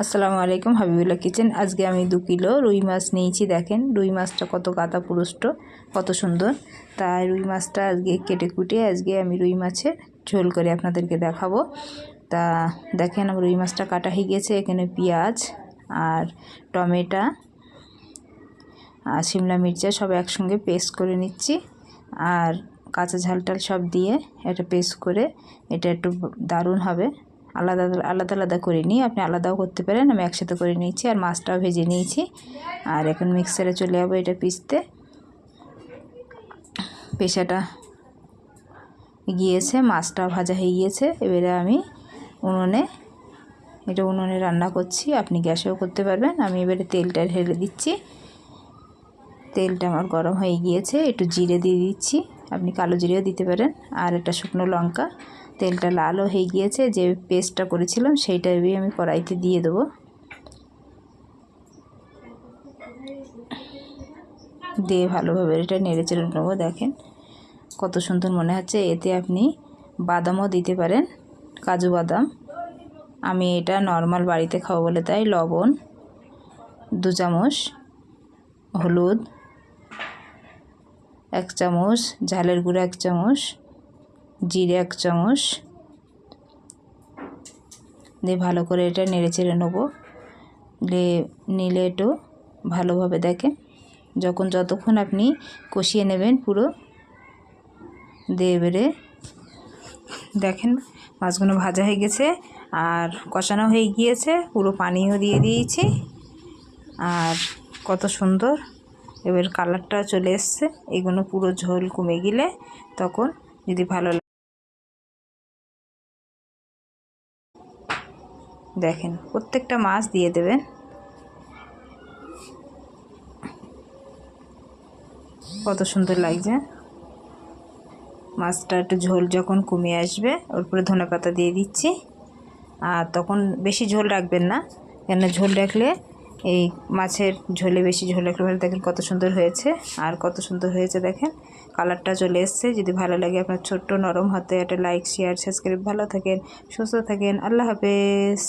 আসসালামু আলাইকুম, হাবিবুল্লাহ কিচেন। আজকে আমি দু কিলো রুই মাছ নিয়েছি, দেখেন। রুই মাছটা কত গাদা পুরুষ্ট, কত সুন্দর। তাই রুই মাছটা আজকে কেটে কুটে আজকে আমি রুই মাছের ঝোল করে আপনাদেরকে দেখাবো। তা দেখেন, আমার রুই মাছটা কাটা হয়ে গেছে। এখানে পেঁয়াজ আর টমেটো আর শিমলা মির্চা সব একসঙ্গে পেস্ট করে নিচ্ছি। আর কাঁচা ঝালটাল সব দিয়ে এটা পেস্ট করে এটা একটু দারুণ হবে। আলাদা আলাদা আলাদা করে নিই। আপনি আলাদাও করতে পারেন, আমি একসাথে করে নিয়েছি আর মাছটাও ভেজে নিয়েছি। আর এখন মিক্সারে চলে যাব এটা পিসতে পেশাটা গিয়েছে মাছটাও ভাজা হয়ে গিয়েছে। এবারে আমি উনুনে, এটা উনুনে রান্না করছি। আপনি গ্যাসেও করতে পারবেন। আমি এবারে তেলটা ঢেলে দিচ্ছি। তেলটা আমার গরম হয়ে গিয়েছে, একটু জিরে দিয়ে দিচ্ছি। আপনি কালো জিরেও দিতে পারেন। আর একটা শুকনো লঙ্কা। তেলটা লালও হয়ে গিয়েছে। যে পেস্টটা করেছিলাম সেইটা আমি কড়াইতে দিয়ে দেবো। দিয়ে ভালোভাবে এটা নেড়ে চেড়ে নেব, দেখেন। কত সুন্দর মনে হচ্ছে। এতে আপনি বাদামও দিতে পারেন। কাজু বাদাম। আমি এটা নর্মাল বাড়িতে খাব বলে তাই লবণ, দু চামচ, হলুদ এক চামচ, ঝালের গুঁড়ো এক চামচ, জিরে এক চামচ। দিয়ে ভালো করে এটা নেড়ে চেড়ে নেব। নিলে একটু ভালোভাবে দেখেন। যখন যতক্ষণ আপনি কষিয়ে নেবেন পুরো, দিয়ে এবারে দেখেন মাছগুলো ভাজা হয়ে গেছে আর কষানো হয়ে গিয়েছে। পুরো পানিও দিয়ে দিয়েছি। আর কত সুন্দর এবার কালারটা চলে এসছে। এগুলো পুরো ঝোল কমে গেলে তখন যদি ভালো দেখেন, প্রত্যেকটা মাছ দিয়ে দেবেন। কত সুন্দর লাগছে। মাছটা একটু ঝোল যখন কমে আসবে, ওর উপরে ধনে পাতা দিয়ে দিচ্ছি। আর তখন বেশি ঝোল রাখবেন না কেন ঝোল রাখলে এই মাছের ঝোলে, বেশি ঝোলে একটু দেখেন কত সুন্দর হয়েছে। আর কত সুন্দর হয়েছে দেখেন। কালারটা চলে এসছে। যদি ভালো লাগে আপনার ছোট্ট নরম হাতে একটা লাইক শেয়ার সাবস্ক্রাইব ভালো থাকেন, সুস্থ থাকেন। আল্লাহ হাফেজ।